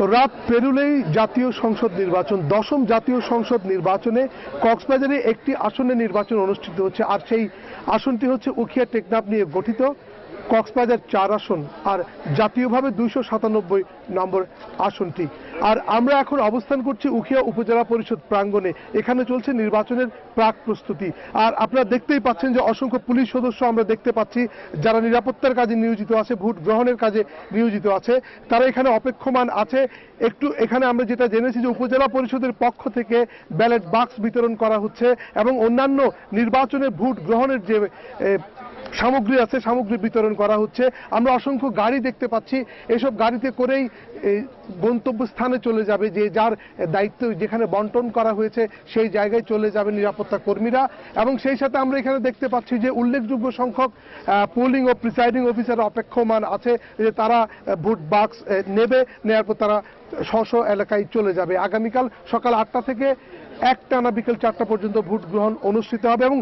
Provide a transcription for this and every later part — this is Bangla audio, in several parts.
রাত পেরুলেই জাতীয় সংসদ নির্বাচন, দশম জাতীয় সংসদ নির্বাচনে কক্সবাজারে একটি আসনে নির্বাচন অনুষ্ঠিত হচ্ছে, আর সেই আসনটি হচ্ছে উখিয়া টেকনাফ নিয়ে গঠিত। কক্সবাজার চার আসন আর জাতীয়ভাবে দুইশো সাতানব্বই নম্বর আসনটি। আর আমরা এখন অবস্থান করছি উখিয়া উপজেলা পরিষদ প্রাঙ্গণে। এখানে চলছে নির্বাচনের প্রাক প্রস্তুতি। আর আপনারা দেখতেই পাচ্ছেন যে অসংখ্য পুলিশ সদস্য আমরা দেখতে পাচ্ছি। যারা নিরাপত্তার কাজে নিয়োজিত আছে, ভোট গ্রহণের কাজে নিয়োজিত আছে, তারা এখানে অপেক্ষমান আছে। একটু এখানে আমরা যেটা জেনেছি যে উপজেলা পরিষদের পক্ষ থেকে ব্যালট বাক্স বিতরণ করা হচ্ছে এবং অন্যান্য নির্বাচনে ভোট গ্রহণের যে সামগ্রী আছে, সামগ্রী বিতরণ করা হচ্ছে। আমরা অসংখ্য গাড়ি দেখতে পাচ্ছি। এসব গাড়িতে করেই গন্তব্যস্থানে চলে যাবে যে যার দায়িত্ব যেখানে বন্টন করা হয়েছে, সেই জায়গায় চলে যাবে নিরাপত্তা কর্মীরা। এবং সেই সাথে আমরা এখানে দেখতে পাচ্ছি যে উল্লেখযোগ্য সংখ্যক পোলিং ও প্রিসাইডিং অফিসার অপেক্ষমান আছে যে তারা ভোট বাক্স নেবে নেওয়ার পর তারা স্ব এলাকায় চলে যাবে। আগামীকাল সকাল আটটা থেকে একটানা বিকেল চারটা পর্যন্ত ভোট গ্রহণ অনুষ্ঠিত হবে এবং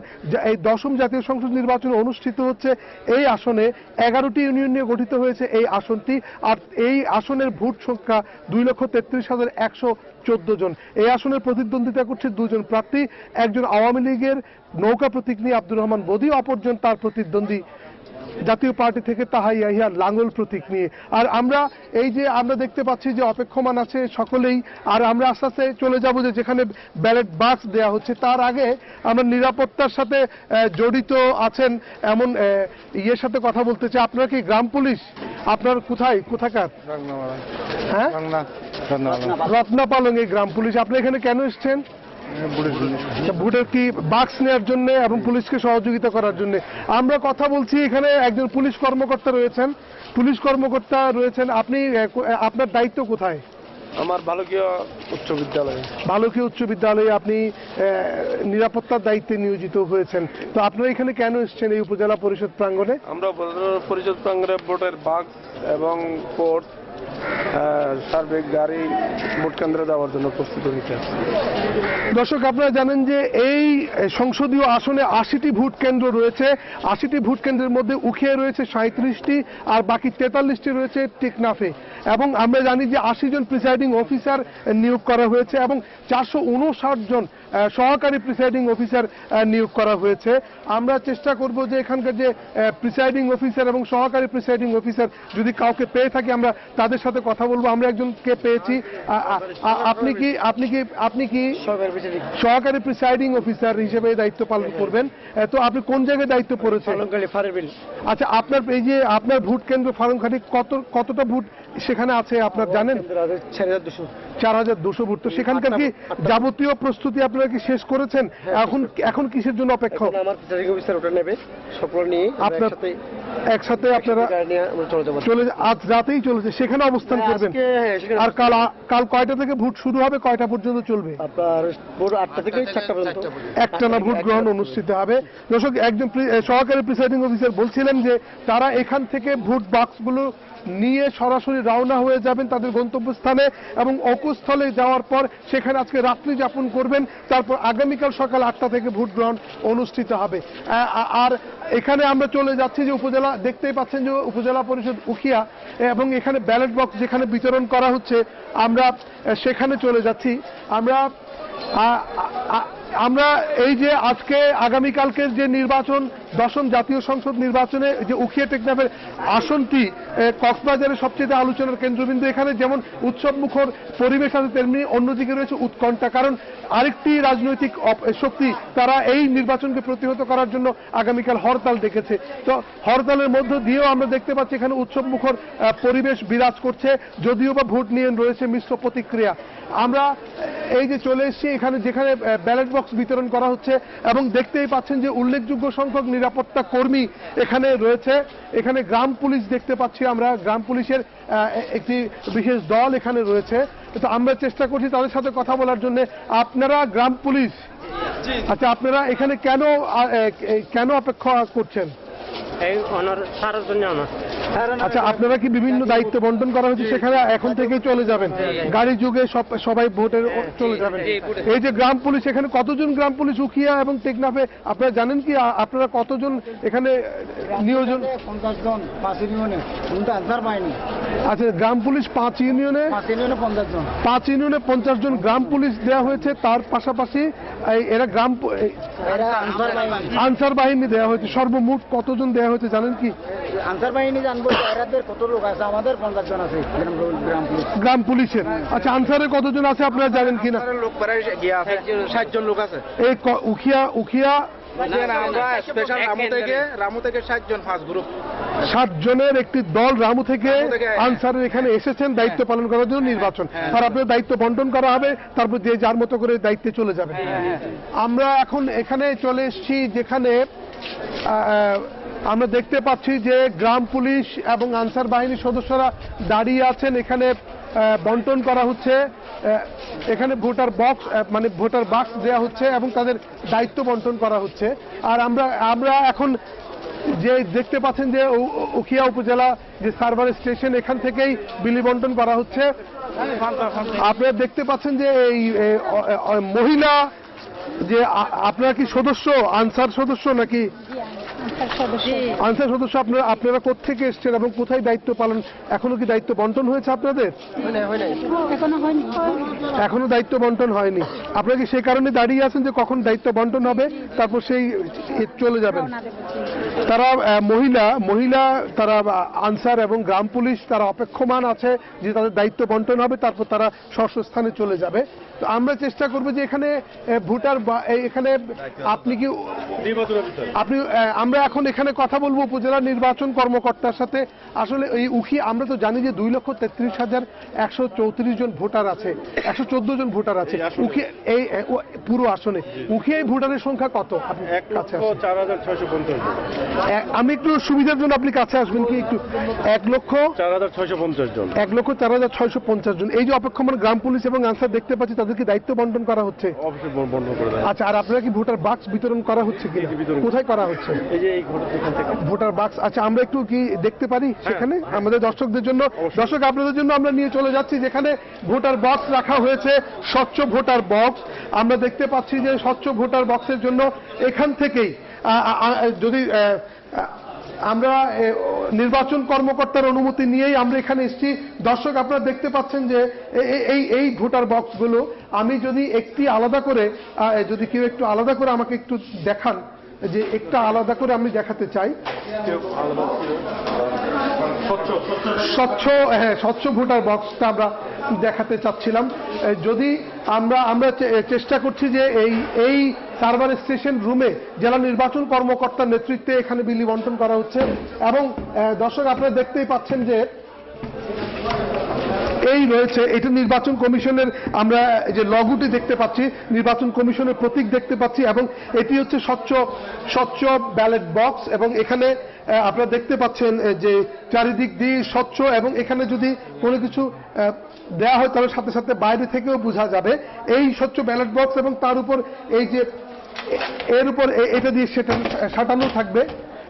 এই দশম জাতীয় সংসদ নির্বাচন অনুষ্ঠিত হচ্ছে এই আসনে এগারোটি ইউনিয়ন নিয়ে গঠিত হয়েছে এই আসনটি। আর এই আসনের ভোট সংখ্যা দুই লক্ষ তেত্রিশ হাজার একশো চোদ্দ জন। এই আসনের প্রতিদ্বন্দ্বিতা করছে দুজন প্রার্থী, একজন আওয়ামী লীগের নৌকা প্রতীক নিয়ে আব্দুর রহমান বদি, অপরজন তার প্রতিদ্বন্দ্বী জাতীয় পার্টি থেকে তাহা ইয়াহিয়া লাঙ্গল প্রতীক নিয়ে। আর আমরা এই যে আমরা দেখতে পাচ্ছি যে অপেক্ষমান আছে সকলেই আর আমরা আস্তে আস্তে চলে যাব যে যেখানে ব্যালট বাক্স দেওয়া হচ্ছে তার আগে আমরা নিরাপত্তার সাথে জড়িত আছেন এমন ইয়ের সাথে কথা বলতে চাই। আপনারা কি গ্রাম পুলিশ? আপনার কোথায়? কোথাকার? হ্যাঁ? রত্না পালং এই গ্রাম পুলিশ। আপনি এখানে কেন এসেছেন? ভোটের কি বাক্স নেওয়ার জন্য এবং পুলিশকে সহযোগিতা করার জন্য? আমরা কথা বলছি এখানে একজন পুলিশ কর্মকর্তা রয়েছেন। পুলিশ কর্মকর্তা রয়েছেন। আপনি আপনার দায়িত্ব কোথায়? আমার বালকীয় উচ্চ বিদ্যালয়ে। বালকী উচ্চ বিদ্যালয়ে আপনি নিরাপত্তার দায়িত্বে নিয়োজিত হয়েছেন। তো আপনারা এখানে কেন এসেছেন এই উপজেলা পরিষদ প্রাঙ্গণে? আমরা উপজেলা পরিষদ প্রাঙ্গণে ভোটের বাঘ এবং কোর্ট সার্বিক গাড়ি ভোট কেন্দ্রে দেওয়ার জন্য প্রস্তুত নিতে দর্শক, আপনারা জানেন যে এই সংসদীয় আসনে আশিটি ভোট কেন্দ্র রয়েছে। আশিটি ভোট কেন্দ্রের মধ্যে উখিয়ে রয়েছে সাঁত্রিশটি আর বাকি তেতাল্লিশটি রয়েছে টেকনাফে। এবং আমরা জানি যে আশি জন প্রিসাইডিং অফিসার নিয়োগ করা হয়েছে এবং চারশো উনষাট জন সহকারী প্রিসাইডিং অফিসার নিয়োগ করা হয়েছে। আমরা চেষ্টা করব যে এখানকার যে প্রিসাইডিং অফিসার এবং সহকারী প্রিসাইডিং অফিসার যদি কাউকে পেয়ে থাকি আমরা তাদের সাথে কথা বলব। আমরা একজনকে পেয়েছি। আপনি কি আপনি কি আপনি কি সহকারী প্রিসাইডিং অফিসার হিসেবে দায়িত্ব পালন করবেন? তো আপনি কোন জায়গায় দায়িত্ব পড়েছেন? আচ্ছা আপনার এই যে আপনার ভোট কেন্দ্র ফার্মঘাটি কত কতটা ভোট সেখানে আছে আপনার জানেন? চার হাজার দুশো ভোট। তো সেখানকার কি যাবতীয় প্রস্তুতি আপনারা কি শেষ করেছেন? এখন এখন কিসের জন্য অপেক্ষা? আমার প্রিসাইডিং অফিসার ওটা নেবে। সকল নিয়ে আপনার একসাথে একসাথে আপনারা চলে আজ রাতেই চলেছে সেখানে অবস্থান করবেন। আজকে হ্যাঁ, আর কাল কাল কয়টা থেকে ভোট শুরু হবে? কয়টা পর্যন্ত চলবে? আপনার ভোর আটটা থেকে চারটা পর্যন্ত। একটানা ভোট গ্রহণ অনুষ্ঠিত হবে। দর্শক একজন সহকারী প্রিসাইডিং অফিসার বলছিলেন যে তারা এখান থেকে ভোট বাক্সগুলো নিয়ে সরাসরি রওনা হয়ে যাবেন তাদের গন্তব্যস্থানে এবং অকুস্থলে যাওয়ার পর সেখানে আজকে রাত্রি যাপন করবেন। তারপর আগামীকাল সকাল আটটা থেকে ভোট গ্রহণ অনুষ্ঠিত হবে। আর এখানে আমরা চলে যাচ্ছি যে উপজেলা, দেখতেই পাচ্ছেন যে উপজেলা পরিষদ উখিয়া এবং এখানে ব্যালট বক্স যেখানে বিতরণ করা হচ্ছে, আমরা সেখানে চলে যাচ্ছি। আমরা আমরা এই যে আজকে আগামীকালকের যে নির্বাচন দশম জাতীয় সংসদ নির্বাচনে যে উখিয়া টেকনাফের আসনটি কক্সবাজারের সবচেয়ে আলোচনার কেন্দ্রবিন্দু এখানে, যেমন উৎসব মুখর পরিবেশ আছে তেমনি অন্যদিকে রয়েছে উৎকণ্ঠা। কারণ আরেকটি রাজনৈতিক শক্তি তারা এই নির্বাচনকে প্রতিহত করার জন্য আগামীকাল হরতাল ডেকেছে। তো হরতালের মধ্য দিয়েও আমরা দেখতে পাচ্ছি এখানে উৎসব মুখর পরিবেশ বিরাজ করছে, যদিও বা ভোট নিয়ে রয়েছে মিশ্র প্রতিক্রিয়া। আমরা এই যে চলে এসেছি, এখানে যেখানে ব্যালট বক্স বিতরণ করা হচ্ছে, এবং দেখতেই পাচ্ছেন যে উল্লেখযোগ্য সংখ্যক নিরাপত্তা কর্মী এখানে রয়েছে। এখানে গ্রাম পুলিশ দেখতে পাচ্ছি আমরা। গ্রাম পুলিশের একটি বিশেষ দল এখানে রয়েছে। তো আমরা চেষ্টা করছি তাদের সাথে কথা বলার জন্য। আপনারা গ্রাম পুলিশ? আচ্ছা আপনারা এখানে কেন কেন অপেক্ষা করছেন? এই সারার জন্য আমার। আচ্ছা আপনারা কি বিভিন্ন দায়িত্ব বন্টন করা হয়েছে সেখানে? এখন থেকেই চলে যাবেন। গাড়ি যুগে সব সবাই ভোটের চলে যাবেন। এই যে গ্রাম পুলিশ এখানে কতজন গ্রাম পুলিশ উখিয়া এবং টেকনাফে? আপনারা জানেন কি আপনারা কতজন এখানে নিয়োজন? পঞ্চাশ জন পাঁচ ইউনিয়নে। আচ্ছা গ্রাম পুলিশ পাঁচ ইউনিয়নে? পাঁচ ইউনিয়নে পঞ্চাশ জন। পাঁচ ইউনিয়নে পঞ্চাশ জন গ্রাম পুলিশ দেওয়া হয়েছে তার পাশাপাশি এরা গ্রাম আনসার বাহিনী। দেওয়া হয়েছে। সর্বমোট কতজন দেওয়া হয়েছে জানেন কি? আনসার বাহিনী জানব এরাদের কত লোক আছে? আমাদের পঞ্চাশ জন আছে গ্রাম পুলিশ গ্রাম পুলিশের। আচ্ছা আনসারের কতজন আছে আপনারা জানেন কিনা? লোক প্রায় গিয়ে আছে ষাট জন লোক আছে। এই উখিয়া উখিয়া? আমরা স্পেশাল রামু থেকে রামু থেকে ষাট জন ফার্স্ট গ্রুপ ষাট জনের একটি দল রামু থেকে হ্যাঁ। আনসারের এখানে এসেছেন দায়িত্ব পালন করার জন্য নির্বাচন। আর আপনার দায়িত্ব বন্টন করা হবে তারপর যে যার মতো করে দায়িত্বে চলে যাবে। আমরা এখন এখানে চলে এসেছি যেখানে আহ, আমরা দেখতে পাচ্ছি যে গ্রাম পুলিশ এবং আনসার বাহিনীর সদস্যরা দাঁড়িয়ে আছেন। এখানে বন্টন করা হচ্ছে। এখানে ভোটার বক্স মানে ভোটার বাক্স দেওয়া হচ্ছে এবং তাদের দায়িত্ব বন্টন করা হচ্ছে। আর আমরা আমরা এখন যে দেখতে পাচ্ছেন যে উখিয়া উপজেলা যে সার্ভার স্টেশন, এখান থেকেই বিলি বন্টন করা হচ্ছে। আপনারা দেখতে পাচ্ছেন যে এই মহিলা যে আপনারা কি সদস্য, আনসার সদস্য নাকি? আনসার সদস্য আপনারা আপনারা কোথেকে এসছেন এবং কোথায় দায়িত্ব পালন এখনও কি দায়িত্ব বন্টন হয়েছে আপনাদের? এখনও দায়িত্ব বন্টন হয়নি। আপনারা কি সেই কারণে দাঁড়িয়ে আছেন যে কখন দায়িত্ব বন্টন হবে? তারপর সেই চলে যাবেন। তারা মহিলা মহিলা তারা আনসার এবং গ্রাম পুলিশ তারা অপেক্ষমান আছে যে তাদের দায়িত্ব বন্টন হবে তারপর তারা ষষ্ঠ স্থানে চলে যাবে। তো আমরা চেষ্টা করব যে এখানে ভোটার বা- এই এখানে আপনি কি আপনি আমরা এখন এখানে কথা বলব উপজেলা নির্বাচন কর্মকর্তার সাথে। আসলে এই উখি আমরা তো জানি যে দুই লক্ষ তেত্রিশ হাজার একশো চৌত্রিশ জন ভোটার আছে একশো চোদ্দ জন ভোটার আছে। উখি এই পুরো আসনে। উখি এই ভোটারের সংখ্যা কত? আমি একটু সুবিধার জন্য আপনি কাছে আসবেন কি একটু? এক লক্ষ চার হাজার ছয়শো পঞ্চাশ জন। এক লক্ষ চার হাজার ছয়শো পঞ্চাশ জন। এই যে অপেক্ষমান গ্রাম পুলিশ এবং আনসার দেখতে পাচ্ছি তাদেরকে দায়িত্ব বন্টন করা হচ্ছে। আচ্ছা আর আপনারা কি ভোটার বাক্স বিতরণ করা হচ্ছে কি কোথায় করা হচ্ছে? এই যে এই ভোটার বাক্স আচ্ছা আমরা একটু কি দেখতে পারি সেখানে? আমাদের দর্শকদের জন্য। দর্শক আপনাদের জন্য আমরা নিয়ে চলে যাচ্ছি যেখানে ভোটার বক্স রাখা হয়েছে স্বচ্ছ ভোটার বক্স আমরা দেখতে পাচ্ছি যে স্বচ্ছ ভোটার বক্সের জন্য এখান থেকেই যদি আমরা নির্বাচন কর্মকর্তার অনুমতি নিয়েই আমরা এখানে এসেছি। দর্শক আপনারা দেখতে পাচ্ছেন যে এই এই ভোটার বক্সগুলো আমি যদি একটি আলাদা করে যদি কেউ একটু আলাদা করে আমাকে একটু দেখান। যে একটা আলাদা করে আমি দেখাতে চাই। স্বচ্ছ হ্যাঁ স্বচ্ছ ভোটার বক্সটা আমরা দেখাতে চাচ্ছিলাম। যদি আমরা আমরা চেষ্টা করছি যে এই এই সার্ভার স্টেশন রুমে জেলা নির্বাচন কর্মকর্তার নেতৃত্বে এখানে বিলি বন্টন করা হচ্ছে। এবং দর্শক আপনারা দেখতেই পাচ্ছেন যে এই রয়েছে, এটা নির্বাচন কমিশনের, আমরা যে লগোটি দেখতে পাচ্ছি, নির্বাচন কমিশনের প্রতীক দেখতে পাচ্ছি, এবং এটি হচ্ছে স্বচ্ছ স্বচ্ছ ব্যালট বক্স এবং এখানে আপনারা দেখতে পাচ্ছেন যে চারিদিক দিয়ে স্বচ্ছ, এবং এখানে যদি কোনো কিছু দেওয়া হয়, তাহলে সাথে সাথে বাইরে থেকেও বোঝা যাবে। এই স্বচ্ছ ব্যালট বক্স এবং তার উপর এই যে এর উপর এটা দিয়ে সেটা সাঁটানো থাকবে।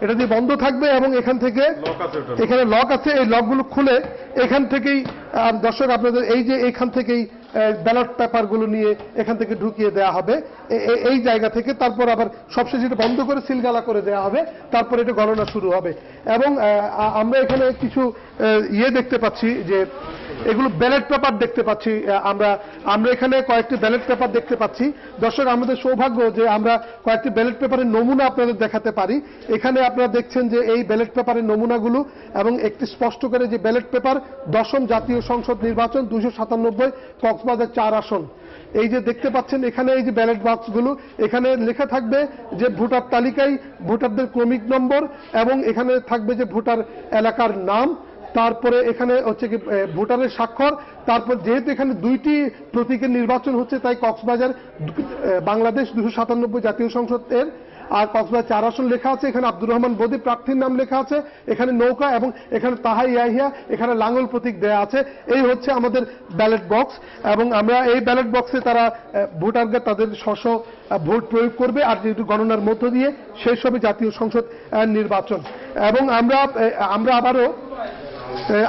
এটা দিয়ে বন্ধ থাকবে এবং এখান থেকে এখানে লক আছে এই লকগুলো খুলে এখান থেকেই দর্শক আপনাদের এই যে এখান থেকেই ব্যালট পেপারগুলো নিয়ে এখান থেকে ঢুকিয়ে দেওয়া হবে। এই জায়গা থেকে তারপর আবার সবশেষে এটা বন্ধ করে সিলগালা করে দেওয়া হবে, তারপর এটা গণনা শুরু হবে। এবং আমরা এখানে কিছু ইয়ে দেখতে পাচ্ছি যে, এগুলো ব্যালট পেপার দেখতে পাচ্ছি আমরা আমরা এখানে কয়েকটি ব্যালট পেপার দেখতে পাচ্ছি। দর্শক, আমাদের সৌভাগ্য যে আমরা কয়েকটি ব্যালট পেপারের নমুনা আপনাদের দেখাতে পারি। এখানে আপনারা দেখছেন যে এই ব্যালট পেপারের নমুনাগুলো এবং একটি স্পষ্ট করে যে ব্যালট পেপার দশম জাতীয় সংসদ নির্বাচন দুশো সাতানব্বই কক্সবাজার চার আসন। এই যে দেখতে পাচ্ছেন, এখানে এই যে ব্যালট বক্সগুলো এখানে লেখা থাকবে যে ভোটার তালিকায় ভোটারদের ক্রমিক নম্বর এবং এখানে থাকবে যে ভোটার এলাকার নাম, তারপরে এখানে হচ্ছে কি ভোটারের স্বাক্ষর, তারপর যেহেতু এখানে দুইটি প্রতীকের নির্বাচন হচ্ছে, তাই কক্সবাজার বাংলাদেশ দুশো সাতানব্বই জাতীয় সংসদ এর আর কক্সবাজার চার আসন লেখা আছে, এখানে আব্দুর রহমান বদি প্রার্থীর নাম লেখা আছে, এখানে নৌকা এবং এখানে তাহা ইয়াহিয়া, এখানে লাঙ্গল প্রতীক দেয়া আছে। এই হচ্ছে আমাদের ব্যালট বক্স এবং আমরা এই ব্যালট বক্সে তারা ভোটারদের তাদের স্ব ভোট প্রয়োগ করবে আর যেহেতু গণনার মধ্য দিয়ে শেষ হবে জাতীয় সংসদ নির্বাচন। এবং আমরা আমরা আবারও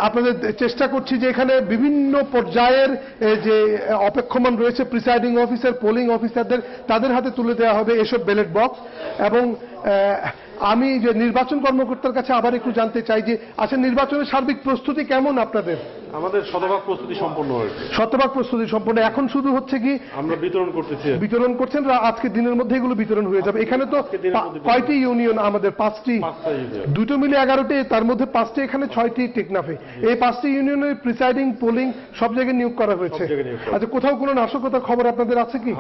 আপনাদের চেষ্টা করছি যে এখানে বিভিন্ন পর্যায়ের যে অপেক্ষমান রয়েছে প্রিসাইডিং অফিসার পোলিং অফিসারদের তাদের হাতে তুলে দেওয়া হবে এসব ব্যালট বক্স এবং আমি যে নির্বাচন কর্মকর্তার কাছে আবার একটু জানতে চাই যে আচ্ছা নির্বাচনের সার্বিক প্রস্তুতি কেমন আপনাদের? আমাদের শতভাগ প্রস্তুতি সম্পন্ন হয়েছে। শতভাগ প্রস্তুতি সম্পন্ন। এখন শুধু হচ্ছে কি আমরা বিতরণ করতেছি। বিতরণ করছেন আজকে দিনের মধ্যে এগুলো বিতরণ হয়ে যাবে। এখানে তো কয়টি ইউনিয়ন? আমাদের পাঁচটি। দুটো মিলে এগারোটি তার মধ্যে পাঁচটি এখানে ছয়টি টেকনাফে। এই পাঁচটি ইউনিয়নের প্রিসাইডিং পোলিং সব জায়গায় নিয়োগ করা হয়েছে। আচ্ছা কোথাও কোনো নাশকতার খবর আপনাদের আছে কি?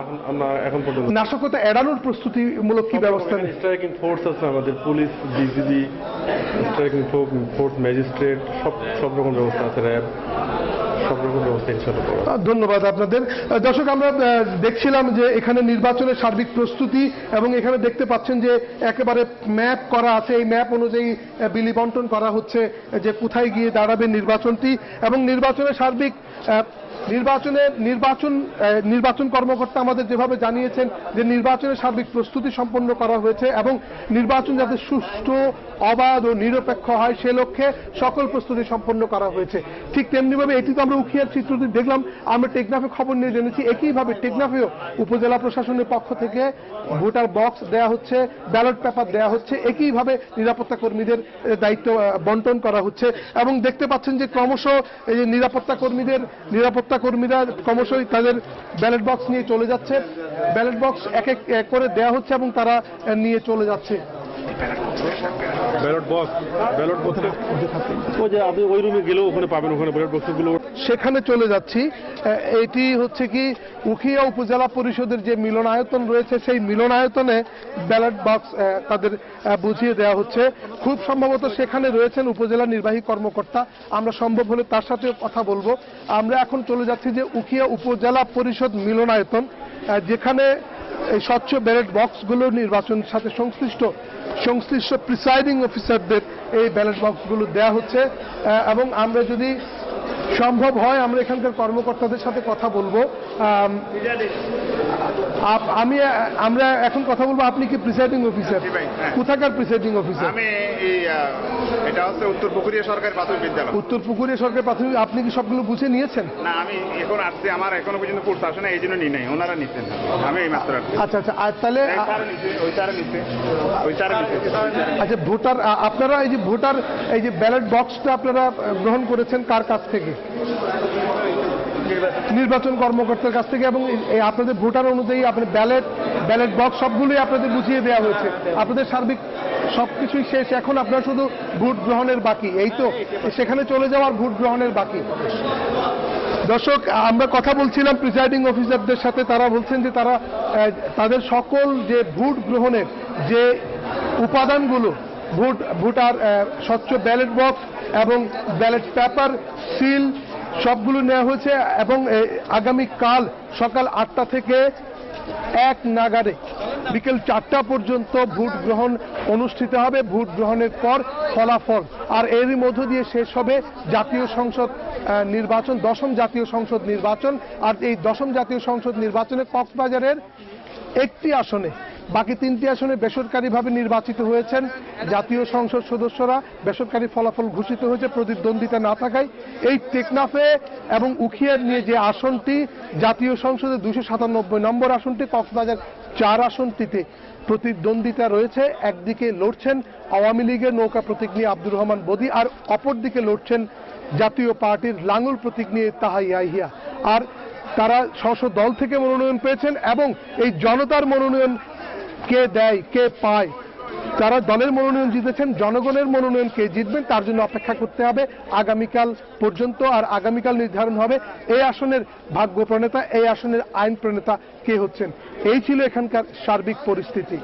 নাশকতা এড়ানোর প্রস্তুতিমূলক কি ব্যবস্থা স্ট্রাইকিং ফোর্স আছে আমাদের police BGB striking force magistrate সব সব রকম ব্যবস্থা আছে র্যাব ধন্যবাদ আপনাদের। দর্শক, আমরা দেখছিলাম যে এখানে নির্বাচনের সার্বিক প্রস্তুতি এবং এখানে দেখতে পাচ্ছেন যে একেবারে ম্যাপ করা আছে। এই ম্যাপ অনুযায়ী বিলি বন্টন করা হচ্ছে যে কোথায় গিয়ে দাঁড়াবে নির্বাচনটি এবং নির্বাচনের সার্বিক নির্বাচনের নির্বাচন নির্বাচন কর্মকর্তা আমাদের যেভাবে জানিয়েছেন যে নির্বাচনের সার্বিক প্রস্তুতি সম্পন্ন করা হয়েছে এবং নির্বাচন যাতে সুষ্ঠু, অবাধ ও নিরপেক্ষ হয় সে লক্ষ্যে সকল প্রস্তুতি সম্পন্ন করা হয়েছে। ঠিক তেমনিভাবে এটি তো আমরা উখিয়ার চিত্রটি দেখলাম, আমরা টেকনাফে খবর নিয়ে জেনেছি, একইভাবে টেকনাফেও উপজেলা প্রশাসনের পক্ষ থেকে ভোটার বক্স দেয়া হচ্ছে, ব্যালট পেপার দেয়া হচ্ছে, একইভাবে নিরাপত্তা কর্মীদের দায়িত্ব বন্টন করা হচ্ছে এবং দেখতে পাচ্ছেন যে ক্রমশ এই যে নিরাপত্তা কর্মীদের, নিরাপত্তা কর্মীরা ক্রমশই তাদের ব্যালট বক্স নিয়ে চলে যাচ্ছে। ব্যালট বক্স এক এক করে দেয়া হচ্ছে এবং তারা নিয়ে চলে যাচ্ছে। ব্যালট বক্স ব্যালট বক্স ওই যে আপনি ওই রুমে গেলেও ওখানে পাবেন ওখানে ব্যালট বক্সগুলো সেখানে চলে যাচ্ছি। এটি হচ্ছে কি উখিয়া উপজেলা পরিষদের যে মিলনায়তন রয়েছে সেই মিলনায়তনে ব্যালট বক্স তাদের বুঝিয়ে দেওয়া হচ্ছে। খুব সম্ভবত সেখানে রয়েছেন উপজেলা নির্বাহী কর্মকর্তা। আমরা সম্ভব হলে তার সাথে কথা বলব। আমরা এখন চলে যাচ্ছি যে উখিয়া উপজেলা পরিষদ মিলনায়তন যেখানে এই স্বচ্ছ ব্যালট বক্সগুলো নির্বাচনের সাথে সংশ্লিষ্ট। সংশ্লিষ্ট প্রিসাইডিং অফিসারদের এই ব্যালট বক্সগুলো দেওয়া হচ্ছে। এবং আমরা যদি সম্ভব হয়, আমরা এখানকার কর্মকর্তাদের সাথে কথা বলব। আম, আপ- আমি আমরা এখন কথা বলব আপনি কি প্রিসাইডিং অফিসার হ্যাঁ। কোথাকার প্রিসাইডিং অফিসার আমি এটা হচ্ছে উত্তর পুকুরিয়া সরকারি প্রাথমিক বিদ্যালয়। উত্তর পুকুরিয়া সরকার প্রাথমিক আপনি কি সবগুলো বুঝে নিয়েছেন? না আমি এখন আসছি আমার এখনও পর্যন্ত কোর্স আসে না এই জন্য নিই নাই ওনারা নিচ্ছেন আমি এই মাত্র আচ্ছা আচ্ছা আর তাহলে আচ্ছা ভোটার আপনারা এই যে ভোটার এই যে ব্যালট বক্সটা আপনারা গ্রহণ করেছেন কার কাছ থেকে? নির্বাচন কর্মকর্তার কাছ থেকে এবং আপনাদের ভোটার অনুযায়ী আপনার ব্যালট ব্যালট বক্স সবগুলোই আপনাদের বুঝিয়ে দেওয়া হয়েছে। আপনাদের সার্বিক সবকিছুই শেষ। এখন আপনার শুধু ভোট গ্রহণের বাকি, এই তো। সেখানে চলে যাওয়ার ভোট গ্রহণের বাকি। দর্শক, আমরা কথা বলছিলাম প্রিসাইডিং অফিসারদের সাথে। তারা বলছেন যে তারা তাদের সকল যে ভোট গ্রহণের যে উপাদানগুলো, ভোট, ভোটার স্বচ্ছ ব্যালট বক্স এবং ব্যালট পেপার, সিল সবগুলো নেওয়া হয়েছে এবং আগামীকাল সকাল আটটা থেকে এক নাগারে বিকেল চারটা পর্যন্ত ভোট গ্রহণ অনুষ্ঠিত হবে। ভোট গ্রহণের পর ফলাফল। আর এরই মধ্য দিয়ে শেষ হবে জাতীয় সংসদ নির্বাচন, দশম জাতীয় সংসদ নির্বাচন। আর এই দশম জাতীয় সংসদ নির্বাচনে কক্সবাজারের একটি আসনে বাকি তিনটি আসনে বেসরকারিভাবে নির্বাচিত হয়েছেন। জাতীয় সংসদ সদস্যরা বেসরকারি ফলাফল ঘোষিত হয়েছে, প্রতিদ্বন্দ্বিতা না থাকায়। এই টেকনাফে এবং উখিয়ার নিয়ে যে আসনটি, জাতীয় সংসদে দুশো সাতানব্বই নম্বর আসনটি, কক্সবাজার চার আসনটিতে প্রতিদ্বন্দ্বিতা রয়েছে। একদিকে লড়ছেন আওয়ামী লীগের নৌকা প্রতীক নিয়ে আব্দুর রহমান বদি, আর অপরদিকে লড়ছেন জাতীয় পার্টির লাঙ্গল প্রতীক নিয়ে তাহাইয়া ইহিয়া আর তারা স্ব দল থেকে মনোনয়ন পেয়েছেন এবং এই জনতার মনোনয়ন কে দেয়, কে পায়? তারা দলের মনোনয়ন জিতেছেন, জনগণের মনোনয়ন কে জিতবেন, তার জন্য অপেক্ষা করতে হবে। আগামীকাল পর্যন্ত আর আগামীকাল নির্ধারণ হবে এই আসনের ভাগ্য প্রণেতা এই আসনের আইন প্রণেতা কে হচ্ছেন। এই ছিল এখানকার সার্বিক পরিস্থিতি।